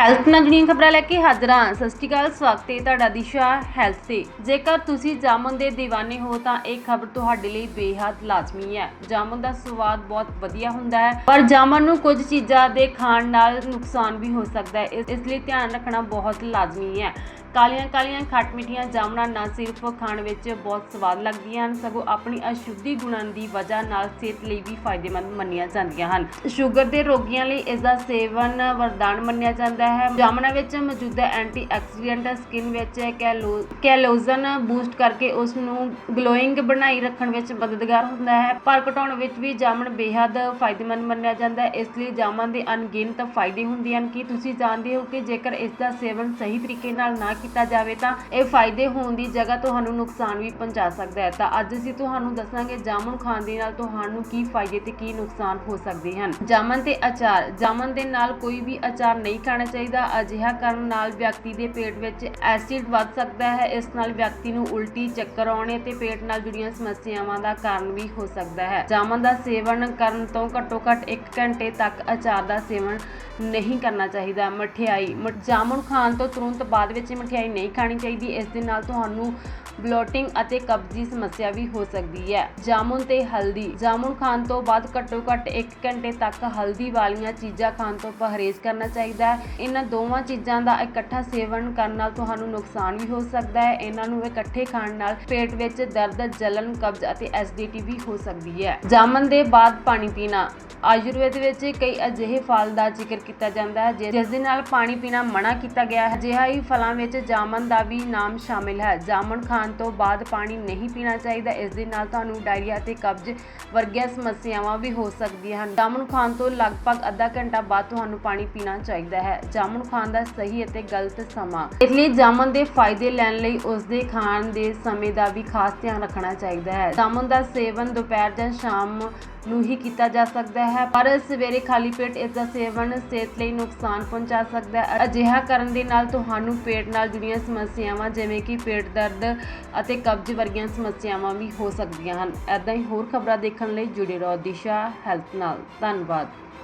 Health ਨਾਲ ਜੁੜੀਆਂ ਖਬਰਾਂ ਲੈ ਕੇ ਹਾਜ਼ਰ ਹਾਂ। ਸਤਿ ਸ਼੍ਰੀ ਅਕਾਲ, ਸਵਾਗਤ ਹੈ ਤੁਹਾਡਾ ਦਿਸ਼ਾ ਹੈਲਥ ਤੇ। ਜੇਕਰ ਤੁਸੀਂ ਜਾਮਨ ਦੇ دیਵਾਨੇ ਹੋ, ਤਾਂ ਇਹ ਖਬਰ ਤੁਹਾਡੇ ਲਈ ਬੇਹੱਦ ਲਾਜ਼ਮੀ ਹੈ। ਜਾਮਨ ਦਾ ਸਵਾਦ ਬਹੁਤ ਵਧੀਆ ਹੁੰਦਾ ਹੈ, ਪਰ ਜਾਮਨ ਨੂੰ ਕੁਝ ਚੀਜ਼ਾਂ ਦੇ ਖਾਣ ਨਾਲ ਨੁਕਸਾਨ ਵੀ ਹੋ ਸਕਦਾ ਹੈ। ਇਸ ਲਈ ਧਿਆਨ ਰੱਖਣਾ ਬਹੁਤ ਲਾਜ਼ਮੀ ਹੈ। ਕਾਲੀਆਂ ਕਾਲੀਆਂ ਖੱਟ ਮਿੱਠੀਆਂ ਜਾਮਨਾਂ ਨਾ ਸਿਰਫ ਖਾਣ ਵਿੱਚ ਬਹੁਤ ਸਵਾਦ ਲੱਗਦੀਆਂ ਹਨ, ਸਗੋਂ ਆਪਣੀ ਅਸ਼ੁੱਧੀ ਗੁਣਾਂ ਦੀ ਵਜ੍ਹਾ ਨਾਲ ਸਿਹਤ ਲਈ ਵੀ ਫਾਇਦੇਮੰਦ ਮੰਨੀਆਂ ਜਾਂਦੀਆਂ ਹਨ। ਸ਼ੂਗਰ ਦੇ ਰੋਗੀਆਂ ਲਈ ਇਸ ਦਾ ਸੇਵਨ ਵਰਦਾਨ ਮੰਨਿਆ ਜਾਂਦਾ ਹੈ। ਜਾਮਣਾਂ ਵਿੱਚ ਮੌਜੂਦ ਐਂਟੀਆਕਸੀਡੈਂਟ ਸਕਿਨ ਵਿੱਚ ਕੈਲੋ ਕੈਲੋਜਨ ਬੂਸਟ ਕਰਕੇ ਉਸ ਨੂੰ ਗਲੋਇੰਗ ਬਣਾਈ ਰੱਖਣ ਵਿੱਚ ਮਦਦਗਾਰ ਹੁੰਦਾ ਹੈ। ਭਾਰ ਘਟਾਉਣ ਵਿੱਚ ਵੀ ਜਾਮਣ ਬੇहद ਫਾਇਦੇਮੰਦ ਮੰਨਿਆ ਜਾਂਦਾ ਹੈ। ਇਸ ਲਈ ਜਾਮਣ ਦੇ ਅਣਗਿਣਤ ਫਾਇਦੇ ਹੁੰਦੇ ਹਨ। ਕਿ ਤੁਸੀਂ ਜਾਣਦੇ ਹੋ ਕਿ ਜੇਕਰ ਇਸ ਦਾ ਸੇਵਨ ਸਹੀ ਤਰੀਕੇ ਨਾਲ ਨਾ ਕੀਤਾ ਜਾਵੇ ਤਾਂ ਇਹ ਫਾਇਦੇ ਹੋਣ ਦੀ ਜਗ੍ਹਾ ਤੁਹਾਨੂੰ ਨੁਕਸਾਨ ਵੀ ਪਹੁੰਚਾ ਸਕਦਾ ਹੈ। ਤਾਂ ਅੱਜ ਅਸੀਂ ਤੁਹਾਨੂੰ ਦੱਸਾਂਗੇ ਜਾਮਨ ਖਾਣ ਦੇ ਨਾਲ ਤੁਹਾਨੂੰ ਕੀ ਫਾਇਦੇ ਤੇ ਕੀ ਨੁਕਸਾਨ ਹੋ ਸਕਦੇ ਹਨ। ਜਾਮਨ ਤੇ ਅਚਾਰ, ਜਾਮਨ ਦੇ ਨਾਲ ਕੋਈ ਵੀ ਅਚਾਰ ਨਹੀਂ ਖਾਣਾ ਚਾਹੀਦਾ। ਅਜਿਹਾ ਕਰਨ ਨਾਲ ਵਿਅਕਤੀ ਦੇ ਪੇਟ ਵਿੱਚ ਐਸਿਡ ਵੱਧ ਸਕਦਾ ਹੈ। ਇਸ ਨਾਲ ਵਿਅਕਤੀ ਨੂੰ ਉਲਟੀ ਚੱਕਰ ਆਉਣੇ ਤੇ ਪੇਟ ਨਾਲ ਜੁੜੀਆਂ ਸਮੱਸਿਆਵਾਂ ਦਾ ਕਾਰਨ ਵੀ ਹੋ ਸਕਦਾ ਹੈ। ਜਾਮਨ ਦਾ ਸੇਵਨ ਕਰਨ ਤੋਂ ਘੱਟੋ ਘੱਟ 1 ਘੰਟੇ ਤੱਕ ਅਚਾਰ ਦਾ ਸੇਵਨ ਨਹੀਂ ਕਰਨਾ ਚਾਹੀਦਾ। ਮਠਿਆਈ, ਮ- ਜਾਮੁਨ ਖਾਣ ਤੋਂ ਤੁਰੰਤ ਬਾਅਦ ਵਿੱਚ ਮਠਿਆਈ ਨਹੀਂ ਖਾਣੀ ਚਾਹੀਦੀ, ਇਸ ਦੇ ਨਾਲ ਤੁਹਾਨੂੰ ਬਲੋਟਿੰਗ ਅਤੇ ਕਬਜ਼ ਦੀ ਸਮੱਸਿਆ ਵੀ ਹੋ ਸਕਦੀ ਹੈ। ਜਾਮੁਨ ਤੇ ਹਲਦੀ। ਜਾਮੁਨ ਖਾਣ ਤੋਂ ਬਾਅਦ ਘੱਟੋ ਘੱਟ 1 ਘੰਟੇ ਤੱਕ ਹਲਦੀ ਵਾਲੀਆਂ ਚੀਜ਼ਾਂ ਖਾਣ ਤੋਂ ਪਰਹੇਜ਼ ਕਰਨਾ ਚਾਹੀਦਾ ਹੈ। ਇਹਨਾਂ ਦੋਵਾਂ ਚੀਜ਼ਾਂ ਦਾ ਇਕੱਠਾ ਸੇਵਨ ਕਰਨ ਨਾਲ ਤੁਹਾਨੂੰ ਨੁਕਸਾਨ ਵੀ ਹੋ ਸਕਦਾ ਹੈ। ਇਹਨਾਂ ਨੂੰ ਇਕੱਠੇ ਖਾਣ ਨਾਲ ਪੇਟ ਵਿੱਚ ਦਰਦ, ਜਲਨ, ਕਬਜ਼ ਅਤੇ ਐਸਿਡਿਟੀ ਵੀ ਹੋ ਸਕਦੀ ਹੈ। ਜਾਮਨ ਦੇ ਬਾਅਦ ਪਾਣੀ ਪੀਣਾ। ਆਯੁਰਵੇਦ ਵਿੱਚ ਕਈ ਅਜਿਹੇ ਫਲ ਦਾ ਜ਼ਿਕਰ ਕੀਤਾ ਜਾਂਦਾ ਹੈ ਜਿ- ਜਿਸ ਦੇ ਨਾਲ ਪਾਣੀ ਪੀਣਾ ਮਨਾ ਕੀਤਾ ਗਿਆ ਹੈ। ਅਜਿਹਾ ਹੀ ਫਲਾਂ ਵਿੱਚ ਜਾਮਨ ਦਾ ਵੀ ਨਾਮ ਸ਼ਾਮਿਲ ਹੈ। ਜਾਮਨ ਖਾਣ ਤੋਂ ਬਾਅਦ ਪਾਣੀ ਨਹੀਂ ਪੀਣਾ ਚਾਹੀਦਾ। ਇਸ ਦੇ ਨਾਲ ਤੁਹਾਨੂੰ ਡਾਇਰੀਆ ਅਤੇ ਕਬਜ਼ ਵਰਗੀਆਂ ਸਮੱਸਿਆਵਾਂ ਵੀ ਹੋ ਸਕਦੀਆਂ ਹਨ। ਜਾਮਨ ਖਾਣ ਤੋਂ ਲਗਭਗ ਅੱਧਾ ਘੰਟਾ ਬਾਅਦ ਤੁਹਾਨੂੰ ਪਾਣੀ ਪੀਣਾ ਚਾਹੀਦਾ ਹੈ। ਜਾਮਨ ਖਾਣ ਦਾ ਸਹੀ ਅਤੇ ਗਲਤ ਸਮਾਂ। ਇਸ ਲਈ ਜਾਮਨ ਦੇ ਫਾਇਦੇ ਲੈਣ ਲਈ ਉਸ ਦੇ ਖਾਣ ਦੇ ਸਮੇਂ ਦਾ ਵੀ ਖਾਸ ਧਿਆਨ ਰੱਖਣਾ ਚਾਹੀਦਾ ਹੈ। ਜਾਮਨ ਦਾ ਸੇਵਨ ਦੁਪਹਿਰ ਜਾਂ ਸ਼ਾਮ ਨੂੰ ਹੀ ਕੀਤਾ ਜਾ ਸਕਦਾ ਹੈ, ਪਰ ਸਵੇਰੇ ਖਾਲੀ ਪੇਟ ਇਸ ਦਾ ਸੇਵਨ ਸਿਹਤ ਲਈ ਨੁਕਸਾਨ ਪਹੁੰਚਾ ਸਕਦਾ ਹੈ। ਅਜਿਹਾ ਕਰਨ ਦੇ ਨਾਲ ਤੁਹਾਨੂੰ ਪੇਟ ਨਾਲ ਜੁੜੀਆਂ ਸਮੱਸਿਆਵਾਂ ਜਿਵੇਂ ਕਿ ਪੇਟ ਦਰਦ ਅਤੇ ਕਬਜ਼ ਵਰਗੀਆਂ ਸਮੱਸਿਆਵਾਂ ਵੀ ਹੋ ਸਕਦੀਆਂ ਹਨ। ਐਦਾਂ ਹੀ ਹੋਰ ਖਬਰਾਂ ਦੇਖਣ ਲਈ ਜੁੜੇ ਰਹੋ ਦਿਸ਼ਾ ਹੈਲਥ ਨਾਲ। ਧੰਨਵਾਦ।